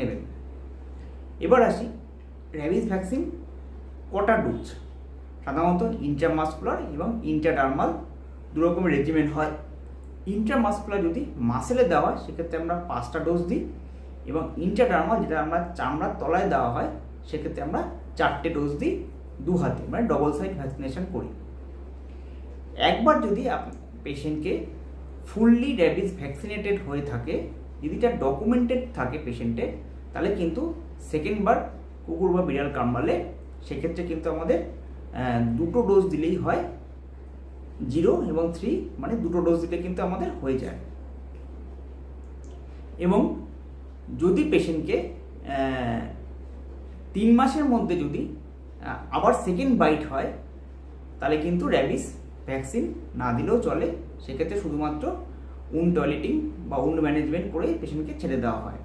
নেবেন। এবার আসি র্যাবিস ভ্যাকসিন কটা ডোজ? সাধারণত ইন্টারমাসকুলার এবং ইন্টারডার্মাল দু রকমের রেজিমেন্ট হয়। ইন্টারমাসকুলার যদি মাসেলে দেওয়া হয়, সেক্ষেত্রে আমরা পাঁচটা ডোজ দিই এবং ইন্টারডার্মাল যেটা আমরা চামড়ার তলায় দেওয়া হয়, সেক্ষেত্রে আমরা চারটে ডোজ দিই দু হাতে মানে ডবল সাইড ভ্যাকসিনেশন করি। একবার যদি আপনি পেশেন্টকে ফুললি র্যাবিস ভ্যাকসিনেটেড হয়ে থাকে যদি এটা ডকুমেন্টেড থাকে পেশেন্টে তাহলে কিন্তু সেকেন্ডবার কুকুর বা বিড়াল কামড়ালে সেক্ষেত্রে কিন্তু আমাদের দুটো ডোজ দিলেই হয় জিরো এবং থ্রি মানে দুটো ডোজ দিলে কিন্তু আমাদের হয়ে যায়। এবং যদি পেশেন্টকে তিন মাসের মধ্যে যদি আবার সেকেন্ড বাইট হয়, তাহলে কিন্তু র্যাবিস ভ্যাকসিন না দিলেও চলে, সেক্ষেত্রে শুধুমাত্র উন্ড টয়লেটিং বা উন্ড ম্যানেজমেন্ট করে পেশেন্টকে ছেড়ে দেওয়া হয়।